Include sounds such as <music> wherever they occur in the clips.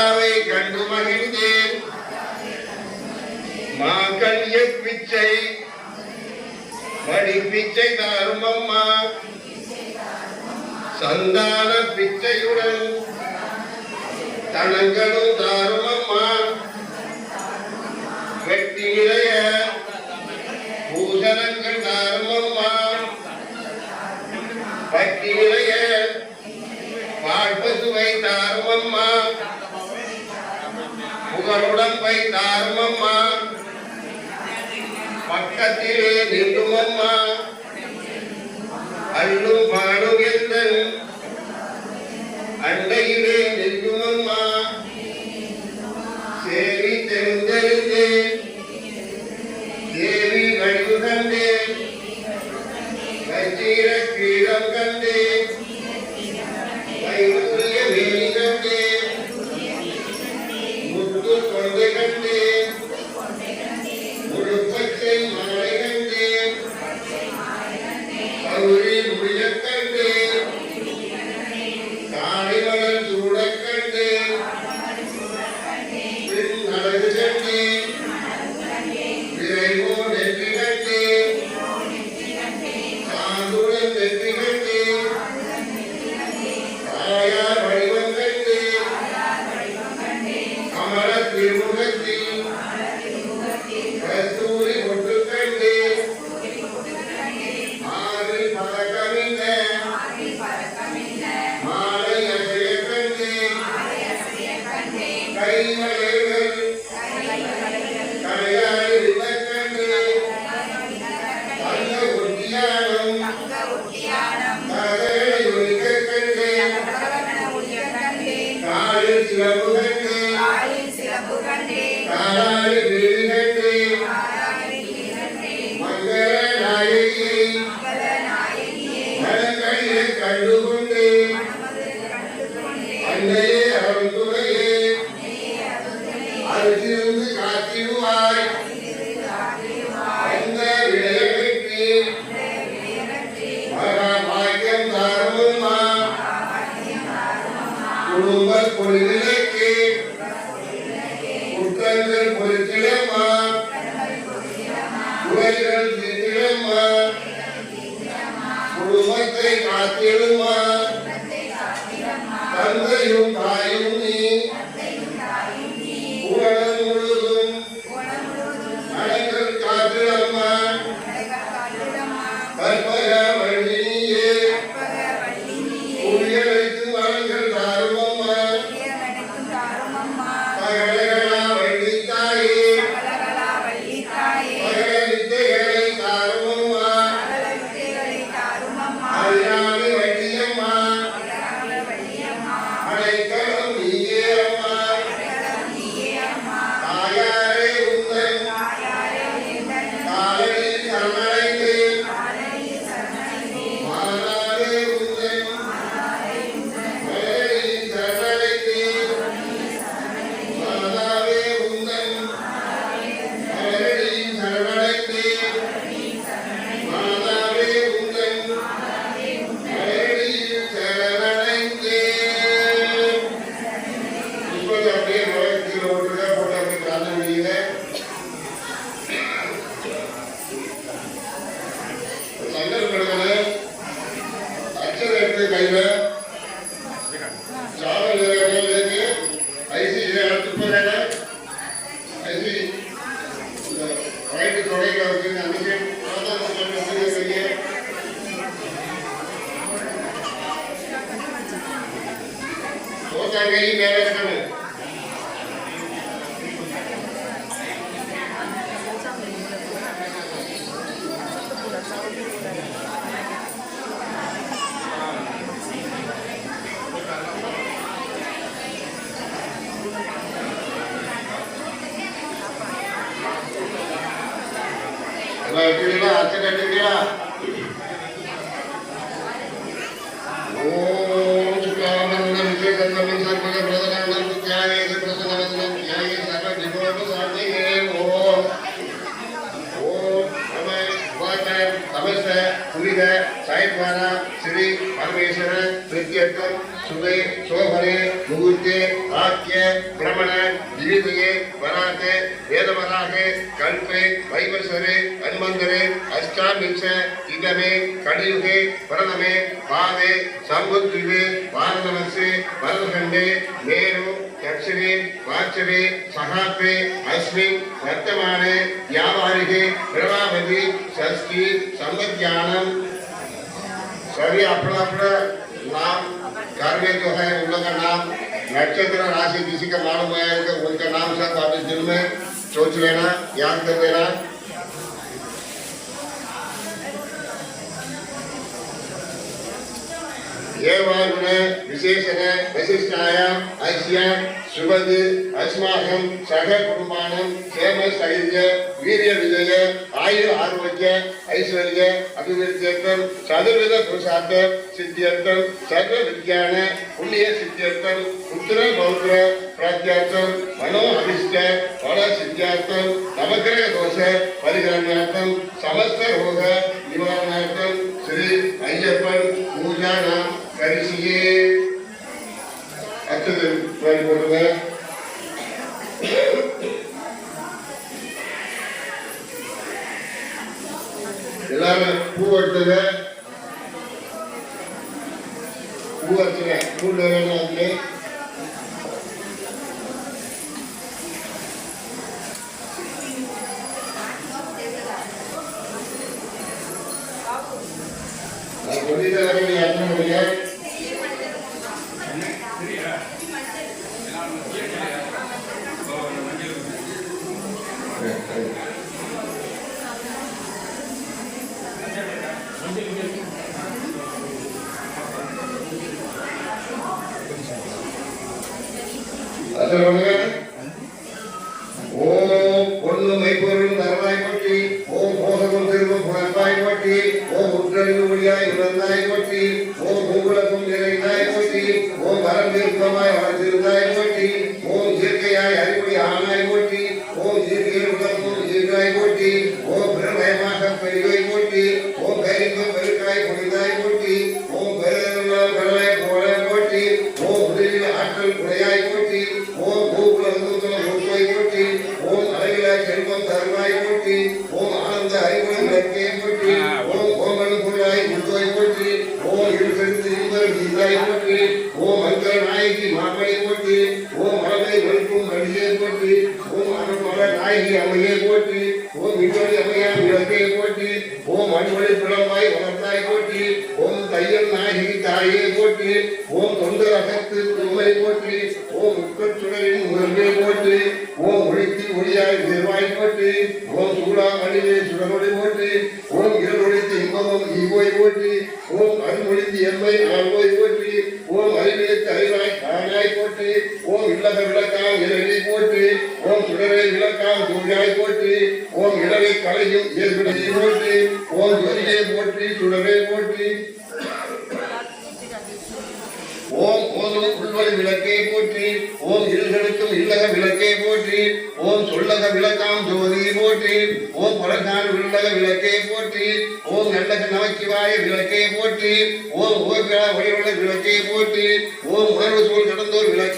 மாதாவை கண்டு மகிழ்ந்தேன் மாங்கல்ய பிச்சை. மடி பிச்சை தாரும் அம்மா. சந்தான பிச்சையுடன் தனங்களும் தாரும் அம்மா. வெட்டி நிறைய பூசணங்கள் தாரும் அம்மா. பட்டி நிறைய பாழ்பசுவை தாரும் கருடன் வைத்தாரும் அம்மா பக்கத்திலே நின்றும் அம்மா அள்ளும் பாடும் எந்த? அண்டையிலே நிற்கும் அம்மா சேவி தெரிந்தறிந்தேன் தேவி வடிவு கண்டேன் கச்சீர கீழம் கண்டேன் Amen. you guys குடும்ப பொருளிலக்கு. குற்றங்கள் பொருத்திடமா. குறைகள் தீர்த்திடமா குடும்பத்தை காத்திடுமா தந்தையும் தாயும் என்ன இருக்கிறது அச்சதை எடுத்து கையில் Vai, Guilherme, atende a Guilherme. புனித சாய்பாரா ஸ்ரீ பரமேஸ்வர நித்தியத்துவம் சுபே சோபனே முகூர்த்தே ஆக்கிய பிரமண திவிதயே வராகே வேதவராகே கல்பே வைவசரே ஹனுமந்தரே அஷ்டாமிஷ இதமே கலியுகே பிரணமே பாவே சம்புத்ரிவே பாரதவசே பரதகண்டே மேரு दक्षिणे वाचने सहाते अस्मिन् वर्तमाने यावारिहे प्रभावति संस्कृति संगत्यानं सभी अपना अपना नाम, कार्य जो है, उनका नाम, नक्षत्र, राशि, किसी का मालूम है तो उनका नाम सब इस दिन में सोच लेना, याद कर लेना। ஏவாருண விசேஷன வசிஷ்டாய அஸ்ய சுபது அஸ்மாகம் சக குடும்பானம் சேம சைரிய வீரிய விஜய ஆயு ஆரோக்கிய ஐஸ்வர்ய அபிவிருத்தியர்த்தம் சதுர்வித புருஷார்த்த சித்தியர்த்தம் சர்வ வித்யான புண்ணிய சித்தியர்த்தம் புத்திர பௌத்திர பிராத்தியார்த்தம் மனோ அபிஷ்ட பல சித்தியார்த்தம் நவக்கிரக தோஷ பரிகாரणार्थம் சமஸ்த ரோக நிவாரணார்த்தம் ஸ்ரீ ஐயப்பன் பூஜா நாம் கரிசியே அடுத்தது மாதிரி போட்டுங்க. எல்லாரும் பூ எடுத்துங்க. பூ எடுத்துங்க பூ வேணும் അങ്ങനെ പോയി வெளுக்கும் மடியை போற்றி ஓம் அருள்மல நாயகி அம்மையை போற்றி ஓம் விண்வெளி அம்மையான் விளக்கை போற்றி ஓம் அன்பொழி புலமாய் வளர்த்தாய் போற்றி ஓம் தையல் நாயகி தாயை போற்றி ஓம் தொண்டர் அகத்து உமை போற்றி ஓம் முக்கச்சுடரின் முதல்வை போற்றி ஓம் ஒளிக்கு ஒளியாய் உயர்வாய் போற்றி ஓம் சூடா மணிவே சுடரொளி போற்றி ஓம் இருளொழித்து இன்பமும் ஈவோய் போற்றி ஓம் அருமொழித்து எம்மை ஆழ்வோய் போற்றி ஓம் அறிவியத்து அறிவாய் காணாய் போற்றி ஓம் Agora ele,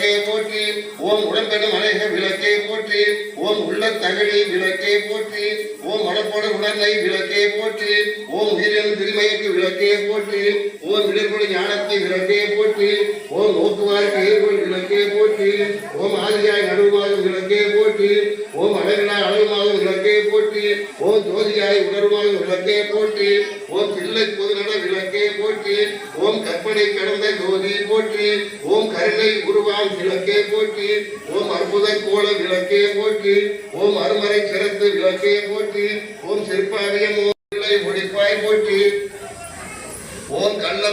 விளக்கே போற்றி ஓம் உடம்பெனும் அநேக விளக்கே போற்றி ஓம் உள்ள தகடி விளக்கே போற்றி ஓம் மடப்போட உணர்வை விளக்கே போற்றி ஓம் உயிரின் திருமையக்கு விளக்கே போற்றி ஓம் இடர்கொடு ஞானத்தை விளக்கே போற்றி ஓம் நோக்குவாருக்கு ஏற்பொருள் விளக்கே போற்றி ஓம் ஆதியாய் நடுவாகும் விளக்கே போற்றி ஓம் அழகினாய் அழகுமாகும் விளக்கே போற்றி. ஓம் ஜோதியாய் உணர்வாகும் விளக்கே போற்றி. ஓம் பிள்ளை பொதுநட விளக்கே போற்றி. ஓம் கற்பனை கடந்த ஜோதி போற்றி. ஓம் கருணை உருவாம் விளக்கே போற்றி. ஓம் அற்புத கோல விளக்கே போற்றி. ஓம் அருமறை சிறந்து விளக்கே போற்றி. ஓம் சிற்பாவியம் ஓம் பிள்ளை ஒழிப்பாய் போற்றி.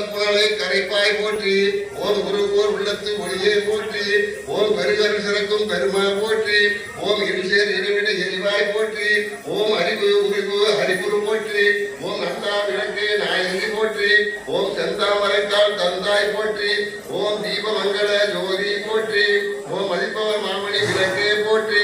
ஓம் கரைப்பாய் போற்றி ஓம் குருவோர் உள்ளத்து ஒளியே போற்றி ஓம் பெருகரு சிறக்கும் பெருமா போற்றி ஓம் இருசேர் இருவிட எரிவாய் போற்றி ஓம் அறிவு உரிவு ஹரிகுரு போற்றி ஓம் நந்தா விளக்கு நாயகி போற்றி ஓம் செந்தாமரைத்தாள் தந்தாய் போற்றி ஓம் தீபமங்கல ஜோதி போற்றி ஓம் மதிப்பவர் மாமணி விளக்கே போற்றி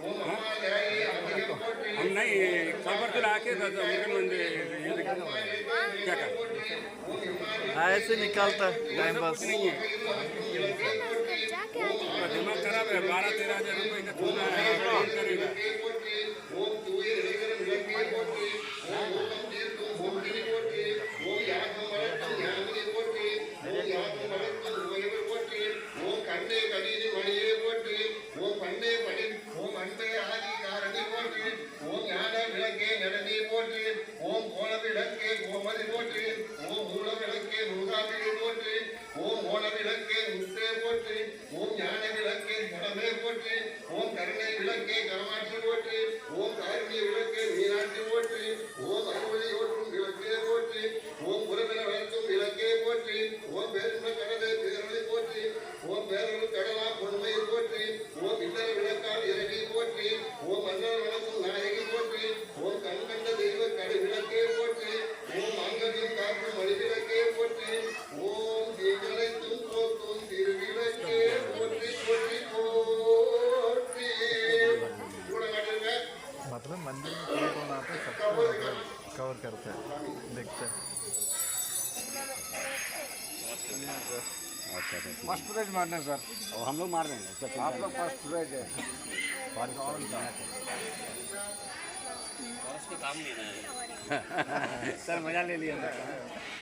नहीं तो तो क्या कर? हाँ, ऐसे निकालता टाइम पास। नहीं है। दिमाग खराब है बारह तेरह हज़ार रुपये का चूना है ನೆರವೇರಿಸಲು आज मारना सर। और हम लोग मार देंगे आप लोग फ़र्स्ट सूरज है काम नहीं है। <laughs> सर मज़ा ले लिया।